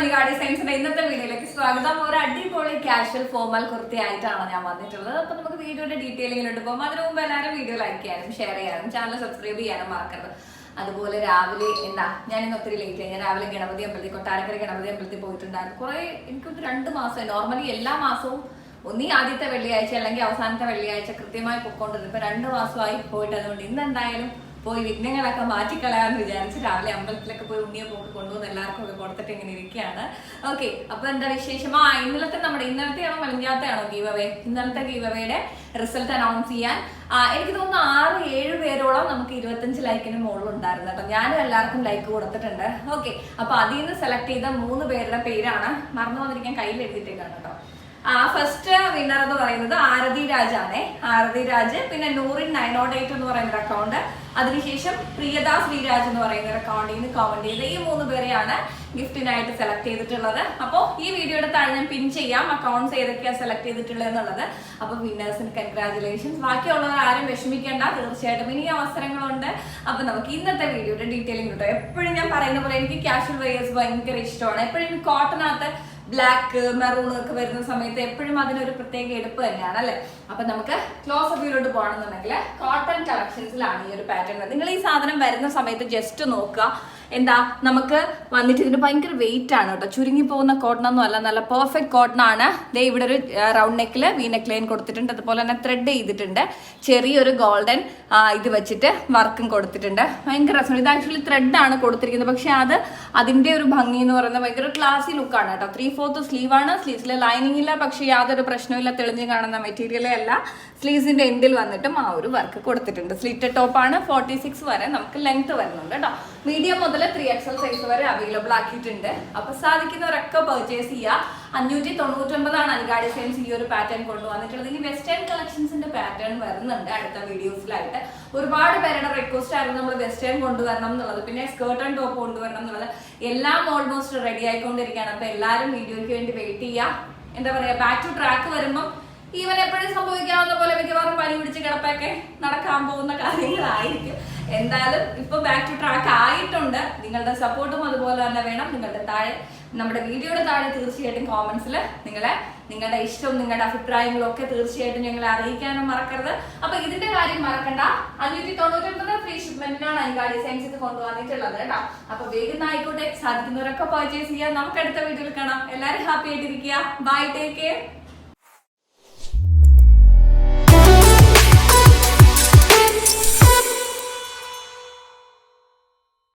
മനികാടി സയൻസിന്റെ ഇന്നത്തെ വീഡിയോയിലേക്ക് സ്വാഗതം. ഒരു അടിപൊളി കാഷ്വൽ ഫോമൽ കുർത്തി ആയിട്ടാണ് ഞാൻ വന്നിട്ടുള്ളത്. അപ്പൊ നമുക്ക് വീഡിയോയുടെ ഡീറ്റെയിലിങ്ങിലോട്ട് പോകും. അതിനു മുമ്പ് എല്ലാവരും വീഡിയോ ലൈക്ക് ചെയ്യാനും ഷെയർ ചെയ്യാനും ചാനൽ സബ്സ്ക്രൈബ് ചെയ്യാനും മറക്കരുത്. അതുപോലെ രാവിലെ എന്താ ഞാൻ ഇന്ന് ഒത്തിരി ലേറ്റ് ആയി. ഞാൻ രാവിലെ ഗണപതി അമ്പലത്തിൽ കൊട്ടാരക്കര ഗണപതി അമ്പലത്തിൽ പോയിട്ടുണ്ടായിരുന്നു. കുറെ എനിക്കൊരു രണ്ട് മാസം നോർമലി എല്ലാ മാസവും ഒന്നീ ആദ്യത്തെ വെള്ളിയാഴ്ച അല്ലെങ്കിൽ അവസാനത്തെ വെള്ളിയാഴ്ച കൃത്യമായി പൊക്കോണ്ടിരുന്നു. ഇപ്പൊ രണ്ട് മാസമായി പോയിട്ട് അതുകൊണ്ട് ഇന്ന് എന്തായാലും പോയി വിഘ്നങ്ങളൊക്കെ മാറ്റിക്കളയാന്ന് വിചാരിച്ച് രാവിലെ അമ്പലത്തിലൊക്കെ പോയി ഉണ്ണിയെ പോക്ക് കൊണ്ടുവന്ന് എല്ലാവർക്കും ഒക്കെ കൊടുത്തിട്ട് ഇങ്ങനെ ഇരിക്കുകയാണ്. ഓക്കെ അപ്പൊ എന്താ വിശേഷം? ആ ഇന്നലത്തെ നമ്മുടെ ഇന്നലത്തെയാണോ മലഞ്ചാത്തയാണോ ഗീവവേ? ഇന്നലത്തെ ഗീവവയുടെ റിസൾട്ട് അനൗൺസ് ചെയ്യാൻ എനിക്ക് തോന്നുന്നു ആറ് ഏഴ് പേരോളം നമുക്ക് ഇരുപത്തഞ്ച് ലൈക്കിന് മുകളിൽ ഉണ്ടായിരുന്നു കേട്ടോ. ഞാനും എല്ലാവർക്കും ലൈക്ക് കൊടുത്തിട്ടുണ്ട്. ഓക്കെ അപ്പൊ അതിൽ നിന്ന് സെലക്ട് ചെയ്ത മൂന്ന് പേരുടെ പേരാണ് മറന്നു വന്നിരിക്കാൻ കയ്യിൽ എഴുതിയിട്ടേക്കാണ് കേട്ടോ. ആ ഫസ്റ്റ് വിന്നർ എന്ന് പറയുന്നത് ആരതി രാജാണേ. ആരതി രാജ് പിന്നെ നൂറിൻ നയൻ നോട്ട് എയ്റ്റ് എന്ന് പറയുന്ന അക്കൗണ്ട് അതിനുശേഷം പ്രിയദാസ് ശ്രീരാജ് എന്ന് പറയുന്ന അക്കൗണ്ടിൽ നിന്ന് കമന്റ് ചെയ്ത് ഈ മൂന്ന് പേരെയാണ് ഗിഫ്റ്റിനായിട്ട് സെലക്ട് ചെയ്തിട്ടുള്ളത്. അപ്പോൾ ഈ വീഡിയോയുടെ താഴെ ഞാൻ പിൻ ചെയ്യാം. അക്കൗണ്ട്സ് ഏതൊക്കെയാണ് സെലക്ട് ചെയ്തിട്ടുള്ളത് എന്നുള്ളത്. അപ്പോൾ വിന്നേഴ്സിന് കൺഗ്രാചുലേഷൻസ് ബാക്കിയുള്ളവർ ആരും വിഷമിക്കേണ്ട. തീർച്ചയായിട്ടും ഇനി അവസരങ്ങളുണ്ട്. അപ്പോൾ നമുക്ക് ഇന്നത്തെ വീഡിയോയുടെ ഡീറ്റെയിലിംഗ് കിട്ടും എപ്പോഴും ഞാൻ പറയുന്ന പോലെ എനിക്ക് കാഷ്വൽ വെയേഴ്സ് ഭയങ്കര ഇഷ്ടമാണ്. എപ്പോഴും കോട്ടനകത്ത് ബ്ലാക്ക് മെറൂൺ ഒക്കെ വരുന്ന സമയത്ത് എപ്പോഴും അതിനൊരു പ്രത്യേക എടുപ്പ് തന്നെയാണ് അല്ലെ അപ്പൊ നമുക്ക് ക്ലോസ് വ്യൂലോട്ട് പോകണമെന്നുണ്ടെങ്കിൽ കോട്ടൺ കളക്ഷൻസിലാണ് ഈ ഒരു പാറ്റേൺ നിങ്ങൾ ഈ സാധനം വരുന്ന സമയത്ത് ജസ്റ്റ് നോക്കുക. എന്താ നമുക്ക് വന്നിട്ട് ഇതിന് ഭയങ്കര വെയിറ്റ് ആണ് കേട്ടോ. ചുരുങ്ങി പോകുന്ന കോട്ടൺ ഒന്നും അല്ല നല്ല പെർഫെക്റ്റ് കോട്ടൺ ആണ്. ദേ ഇവിടെ ഒരു റൗണ്ട് നെക്കിൽ വി നെക്ക് ലൈൻ കൊടുത്തിട്ടുണ്ട്. അതുപോലെ തന്നെ ത്രെഡ് ചെയ്തിട്ടുണ്ട്. ചെറിയൊരു ഗോൾഡൻ ഇത് വെച്ചിട്ട് വർക്കും കൊടുത്തിട്ടുണ്ട്. ഭയങ്കര രസമാണ്. ഇത് ആക്ച്വലി ത്രെഡ് ആണ് കൊടുത്തിരിക്കുന്നത്. പക്ഷെ അത് അതിന്റെ ഒരു ഭംഗി എന്ന് പറയുന്നത് ഭയങ്കര ക്ലാസി ലുക്കാണ് കേട്ടോ. ത്രീ ഫോർത്ത് സ്ലീവ് ആണ്. സ്ലീവ്സിൽ ലൈനിങ് ഇല്ല. പക്ഷെ യാതൊരു പ്രശ്നമില്ല തെളിഞ്ഞു കാണുന്ന മെറ്റീരിയലേ അല്ല. സ്ലീവ്സിന്റെ എൻഡിൽ വന്നിട്ടും ആ ഒരു വർക്ക് കൊടുത്തിട്ടുണ്ട്. സ്ലിറ്റ് ടോപ്പ് ആണ്. ഫോർട്ടി സിക്സ് വരെ നമുക്ക് ലെങ്ത് വരുന്നുണ്ട് കേട്ടോ. മീഡിയം മുതൽ ത്രീ എക്സൽ സൈസ് വരെ അവൈലബിൾ ആക്കിയിട്ടുണ്ട്. അപ്പൊ സാധിക്കുന്നവരൊക്കെ പർച്ചേസ് ചെയ്യുക അഞ്ഞൂറ്റി തൊണ്ണൂറ്റൊമ്പതാണ് അൻഗാഡി സൈൻസ് ഈ ഒരു പാറ്റേൺ കൊണ്ടുവന്നിട്ടുള്ളത്. ഇനി വെസ്റ്റേൺ കളക്ഷൻസിന്റെ പാറ്റേൺ വരുന്നുണ്ട് അടുത്ത വീഡിയോസിലായിട്ട് ഒരുപാട് പേരുടെ റിക്വസ്റ്റ് ആയിരുന്നു നമ്മൾ വെസ്റ്റേൺ കൊണ്ടുവരണം എന്നുള്ളത്. പിന്നെ സ്കേർട്ട് ആൻഡ് ടോപ്പ് കൊണ്ടുവരണം എന്നുള്ളത്. എല്ലാം ഓൾമോസ്റ്റ് റെഡി ആയിക്കൊണ്ടിരിക്കുകയാണ്. അപ്പൊ എല്ലാവരും വീഡിയോയ്ക്ക് വേണ്ടി വെയിറ്റ് ചെയ്യുക എന്താ പറയാ ബാക്ക് ടു ട്രാക്ക് വരുമ്പോൾ ഈവൻ എപ്പോഴും സംഭവിക്കാവുന്ന പോലെ മിക്കവാറും പനി പിടിച്ച് കിടപ്പൊക്കെ നടക്കാൻ പോകുന്ന കാര്യങ്ങളായിരിക്കും. എന്തായാലും ഇപ്പൊ ബാക്ക് ടു ട്രാക്ക് ആയിട്ടുണ്ട് നിങ്ങളുടെ സപ്പോർട്ടും അതുപോലെ തന്നെ വേണം. നിങ്ങളുടെ താഴെ നമ്മുടെ വീഡിയോയുടെ താഴെ തീർച്ചയായിട്ടും കോമന്റ്സിൽ നിങ്ങളെ നിങ്ങളുടെ ഇഷ്ടവും നിങ്ങളുടെ അഭിപ്രായങ്ങളും ഒക്കെ തീർച്ചയായിട്ടും ഞങ്ങളെ അറിയിക്കാനും മറക്കരുത്. അപ്പൊ ഇതിന്റെ കാര്യം മറക്കണ്ട. അഞ്ഞൂറ്റി തൊണ്ണൂറ്റൊമ്പത് ഫ്രീ ഷിപ്മെന്റിനാണ് അൻകാ ഡിസൈൻസ് ഇത് കൊണ്ടുവന്നിട്ടുള്ളത് കേട്ടോ. അപ്പൊ വേഗം ആയിക്കോട്ടെ. സാധിക്കുന്നവരൊക്കെ പർച്ചേസ് ചെയ്യാം. നമുക്ക് അടുത്ത വീഡിയോയിൽ കാണാം. എല്ലാവരും ഹാപ്പി ആയിട്ടിരിക്കുക. Bye take care